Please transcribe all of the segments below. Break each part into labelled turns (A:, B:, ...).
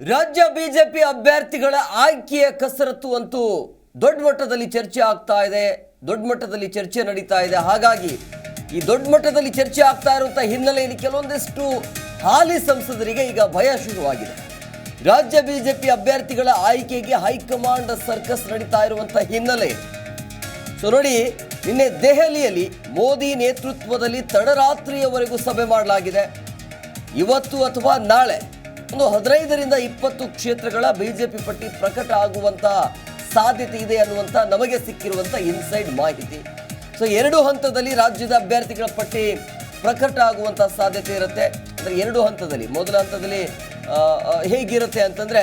A: ರಾಜ್ಯ ಬಿಜೆಪಿ ಅಭ್ಯರ್ಥಿಗಳ ಆಯ್ಕೆಯ ಕಸರತ್ತು ಅಂತೂ ದೊಡ್ಡ ಮಟ್ಟದಲ್ಲಿ ಚರ್ಚೆ ಆಗ್ತಾ ಇದೆ. ದೊಡ್ಡ ಮಟ್ಟದಲ್ಲಿ ಚರ್ಚೆ ನಡೀತಾ ಇದೆ. ಹಾಗಾಗಿ ಈ ದೊಡ್ಡ ಮಟ್ಟದಲ್ಲಿ ಚರ್ಚೆ ಆಗ್ತಾ ಇರುವಂತಹ ಹಿನ್ನೆಲೆಯಲ್ಲಿ ಕೆಲವೊಂದಿಷ್ಟು ಹಾಲಿ ಸಂಸದರಿಗೆ ಈಗ ಭಯ ಶುರುವಾಗಿದೆ. ರಾಜ್ಯ ಬಿಜೆಪಿ ಅಭ್ಯರ್ಥಿಗಳ ಆಯ್ಕೆಗೆ ಹೈಕಮಾಂಡ್ ಸರ್ಕಸ್ ನಡೀತಾ ಇರುವಂತಹ ಹಿನ್ನೆಲೆ. ಸೊ ನೋಡಿ, ನಿನ್ನೆ ದೆಹಲಿಯಲ್ಲಿ ಮೋದಿ ನೇತೃತ್ವದಲ್ಲಿ ತಡರಾತ್ರಿಯವರೆಗೂ ಸಭೆ ಮಾಡಲಾಗಿದೆ. ಇವತ್ತು ಅಥವಾ ನಾಳೆ ಒಂದು ಹದಿನೈದರಿಂದ ಇಪ್ಪತ್ತು ಕ್ಷೇತ್ರಗಳ ಬಿಜೆಪಿ ಪಟ್ಟಿ ಪ್ರಕಟ ಆಗುವಂತಹ ಸಾಧ್ಯತೆ ಇದೆ ಅನ್ನುವಂಥ ನಮಗೆ ಸಿಕ್ಕಿರುವಂಥ ಇನ್ಸೈಡ್ ಮಾಹಿತಿ. ಸೊ ಎರಡು ಹಂತದಲ್ಲಿ ರಾಜ್ಯದ ಅಭ್ಯರ್ಥಿಗಳ ಪಟ್ಟಿ ಪ್ರಕಟ ಆಗುವಂಥ ಸಾಧ್ಯತೆ ಇರುತ್ತೆ. ಅಂದರೆ ಎರಡು ಹಂತದಲ್ಲಿ. ಮೊದಲ ಹಂತದಲ್ಲಿ ಹೇಗಿರುತ್ತೆ ಅಂತಂದರೆ,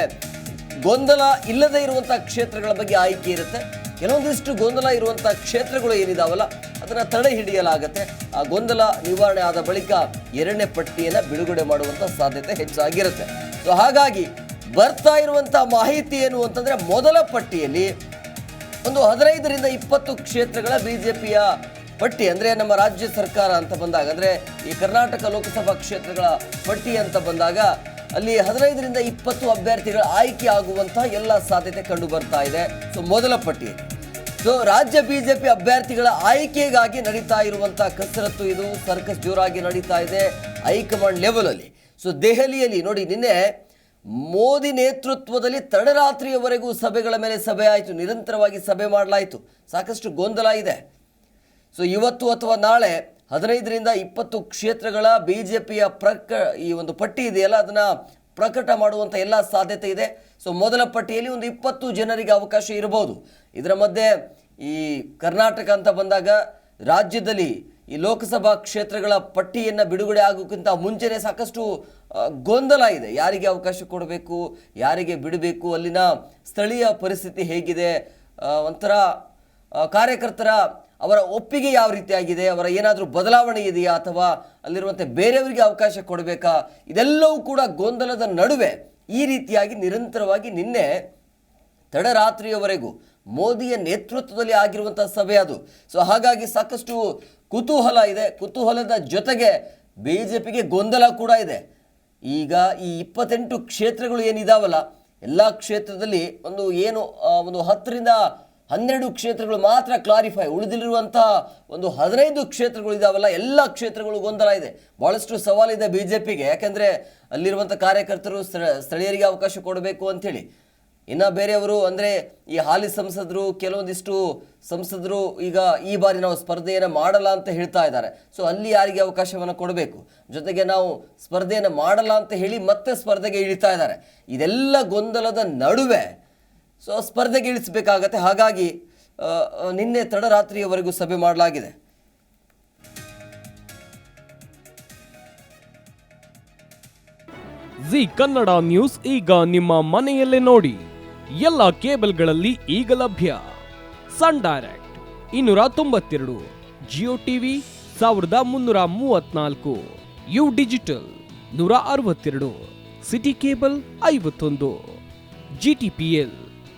A: ಗೊಂದಲ ಇಲ್ಲದೆ ಇರುವಂಥ ಕ್ಷೇತ್ರಗಳ ಬಗ್ಗೆ ಆಯ್ಕೆ ಇರುತ್ತೆ. ಕೆಲವೊಂದಿಷ್ಟು ಗೊಂದಲ ಇರುವಂಥ ಕ್ಷೇತ್ರಗಳು ಏನಿದಾವಲ್ಲ ಅದನ್ನು ತಡೆ ಹಿಡಿಯಲಾಗುತ್ತೆ. ಆ ಗೊಂದಲ ನಿವಾರಣೆ ಆದ ಬಳಿಕ ಎರಡನೇ ಪಟ್ಟಿಯನ್ನು ಬಿಡುಗಡೆ ಮಾಡುವಂಥ ಸಾಧ್ಯತೆ ಹೆಚ್ಚಾಗಿರುತ್ತೆ. ಸೊ ಹಾಗಾಗಿ ಬರ್ತಾ ಇರುವಂಥ ಮಾಹಿತಿ ಏನು ಅಂತಂದರೆ ಮೊದಲ ಪಟ್ಟಿಯಲ್ಲಿ ಒಂದು ಹದಿನೈದರಿಂದ ಇಪ್ಪತ್ತು ಕ್ಷೇತ್ರಗಳ ಬಿ ಜೆ ಪಿಯ ಪಟ್ಟಿ ಅಂದರೆ ನಮ್ಮ ರಾಜ್ಯ ಸರ್ಕಾರ ಅಂತ ಬಂದಾಗ ಅಂದರೆ ಈ ಕರ್ನಾಟಕ ಲೋಕಸಭಾ ಕ್ಷೇತ್ರಗಳ ಪಟ್ಟಿ ಅಂತ ಬಂದಾಗ ಅಲ್ಲಿ ಹದಿನೈದರಿಂದ ಇಪ್ಪತ್ತು ಅಭ್ಯರ್ಥಿಗಳ ಆಯ್ಕೆ ಆಗುವಂತಹ ಎಲ್ಲ ಸಾಧ್ಯತೆ ಕಂಡು ಬರ್ತಾ ಇದೆ. ಸೊ ಮೊದಲ ಪಟ್ಟಿಯಲ್ಲಿ. ಸೊ, ರಾಜ್ಯ ಬಿಜೆಪಿ ಅಭ್ಯರ್ಥಿಗಳ ಆಯ್ಕೆಗಾಗಿ ನಡೀತಾ ಇರುವಂತಹ ಕಸರತ್ತು ಇದು. ಸರ್ಕಸ್ ಜೋರಾಗಿ ನಡೀತಾ ಇದೆ ಹೈಕಮಾಂಡ್ ಲೆವೆಲ್ ಅಲ್ಲಿ. ಸೊ, ದೆಹಲಿಯಲ್ಲಿ ನೋಡಿ, ನಿನ್ನೆ ಮೋದಿ ನೇತೃತ್ವದಲ್ಲಿ ತಡರಾತ್ರಿಯವರೆಗೂ ಸಭೆಗಳ ಮೇಲೆ ಸಭೆ ಆಯಿತು. ನಿರಂತರವಾಗಿ ಸಭೆ ಮಾಡಲಾಯಿತು. ಸಾಕಷ್ಟು ಗೊಂದಲ ಇದೆ. ಸೊ, ಇವತ್ತು ಅಥವಾ ನಾಳೆ ಹದಿನೈದರಿಂದ ಇಪ್ಪತ್ತು ಕ್ಷೇತ್ರಗಳ ಬಿ ಜೆ ಪಿಯ ಪ್ರಕ ಈ ಒಂದು ಪಟ್ಟಿ ಇದೆಯಲ್ಲ, ಅದನ್ನು ಪ್ರಕಟ ಮಾಡುವಂಥ ಎಲ್ಲ ಸಾಧ್ಯತೆ ಇದೆ. ಸೊ ಮೊದಲ ಪಟ್ಟಿಯಲ್ಲಿ ಒಂದು ಇಪ್ಪತ್ತು ಜನರಿಗೆ ಅವಕಾಶ ಇರಬಹುದು. ಇದರ ಮಧ್ಯೆ ಈ ಕರ್ನಾಟಕ ಅಂತ ಬಂದಾಗ ರಾಜ್ಯದಲ್ಲಿ ಈ ಲೋಕಸಭಾ ಕ್ಷೇತ್ರಗಳ ಪಟ್ಟಿಯನ್ನು ಬಿಡುಗಡೆ ಆಗೋಕ್ಕಿಂತ ಮುಂಚೆನೇ ಸಾಕಷ್ಟು ಗೊಂದಲ ಇದೆ. ಯಾರಿಗೆ ಅವಕಾಶ ಕೊಡಬೇಕು, ಯಾರಿಗೆ ಬಿಡಬೇಕು, ಅಲ್ಲಿನ ಸ್ಥಳೀಯ ಪರಿಸ್ಥಿತಿ ಹೇಗಿದೆ ಒಂಥರ ಕಾರ್ಯಕರ್ತರ ಅವರ ಒಪ್ಪಿಗೆ ಯಾವ ರೀತಿಯಾಗಿದೆ, ಅವರ ಏನಾದರೂ ಬದಲಾವಣೆ ಇದೆಯಾ ಅಥವಾ ಅಲ್ಲಿರುವಂತೆ ಬೇರೆಯವರಿಗೆ ಅವಕಾಶ ಕೊಡಬೇಕಾ? ಇದೆಲ್ಲವೂ ಕೂಡ ಗೊಂದಲದ ನಡುವೆ ಈ ರೀತಿಯಾಗಿ ನಿರಂತರವಾಗಿ ನಿನ್ನೆ ತಡರಾತ್ರಿಯವರೆಗೂ ಮೋದಿಯ ನೇತೃತ್ವದಲ್ಲಿ ಆಗಿರುವಂಥ ಸಭೆ ಅದು. ಸೊ ಹಾಗಾಗಿ ಸಾಕಷ್ಟು ಕುತೂಹಲ ಇದೆ. ಕುತೂಹಲದ ಜೊತೆಗೆ ಬಿ ಜೆ ಪಿಗೆ ಗೊಂದಲ ಕೂಡ ಇದೆ. ಈಗ ಈ ಇಪ್ಪತ್ತೆಂಟು ಕ್ಷೇತ್ರಗಳು ಏನಿದಾವಲ್ಲ, ಎಲ್ಲ ಕ್ಷೇತ್ರದಲ್ಲಿ ಒಂದು ಏನು ಒಂದು ಹತ್ತರಿಂದ ಹನ್ನೆರಡು ಕ್ಷೇತ್ರಗಳು ಮಾತ್ರ ಕ್ಲಾರಿಫೈ ಉಳಿದಿರುವಂತಹ ಒಂದು ಹದಿನೈದು ಕ್ಷೇತ್ರಗಳು ಇದಾವಲ್ಲ, ಎಲ್ಲ ಕ್ಷೇತ್ರಗಳು ಗೊಂದಲ ಇದೆ. ಬಹಳಷ್ಟು ಸವಾಲಿದೆ ಬಿ ಜೆ ಪಿಗೆ ಯಾಕೆಂದರೆ ಅಲ್ಲಿರುವಂಥ ಕಾರ್ಯಕರ್ತರು ಸ್ಥಳ- ಸ್ಥಳೀಯರಿಗೆ ಅವಕಾಶ ಕೊಡಬೇಕು ಅಂಥೇಳಿ. ಇನ್ನು ಬೇರೆಯವರು, ಅಂದರೆ ಈ ಹಾಲಿ ಸಂಸದರು, ಕೆಲವೊಂದಿಷ್ಟು ಸಂಸದರು ಈಗ ಈ ಬಾರಿ ನಾವು ಸ್ಪರ್ಧೆಯನ್ನು ಮಾಡಲ್ಲ ಅಂತ ಹೇಳ್ತಾ ಇದ್ದಾರೆ. ಸೊ ಅಲ್ಲಿ ಯಾರಿಗೆ ಅವಕಾಶವನ್ನು ಕೊಡಬೇಕು? ಜೊತೆಗೆ ನಾವು ಸ್ಪರ್ಧೆಯನ್ನು ಮಾಡಲ್ಲ ಅಂತ ಹೇಳಿ ಮತ್ತೆ ಸ್ಪರ್ಧೆಗೆ ಇಳಿತಾ ಇದ್ದಾರೆ. ಇದೆಲ್ಲ ಗೊಂದಲದ ನಡುವೆ ಸೊ, ಸ್ಪರ್ಧೆಗೆ ಇಳಿಸಬೇಕಾಗತ್ತೆ. ಹಾಗಾಗಿ ನಿನ್ನೆ ತಡರಾತ್ರಿಯವರೆಗೂ ಸಭೆ ಮಾಡಲಾಗಿದೆ.
B: ಜಿ ಕನ್ನಡ ನ್ಯೂಸ್ ಈಗ ನಿಮ್ಮ ಮನೆಯಲ್ಲೇ ನೋಡಿ. ಎಲ್ಲ ಕೇಬಲ್ಗಳಲ್ಲಿ ಈಗ ಲಭ್ಯ. ಸನ್ ಡೈರೆಕ್ಟ್ ಇನ್ನೂರ ತೊಂಬತ್ತೆರಡು, ಜಿಯೋ ಟಿವಿ ಸಾವಿರದ ಮುನ್ನೂರ ಮೂವತ್ನಾಲ್ಕು, ಯು ಡಿಜಿಟಲ್ ನೂರ ಅರವತ್ತೆರಡು, ಸಿಟಿ ಕೇಬಲ್ ಐವತ್ತೊಂದು ಜಿಟಿಪಿಎಲ್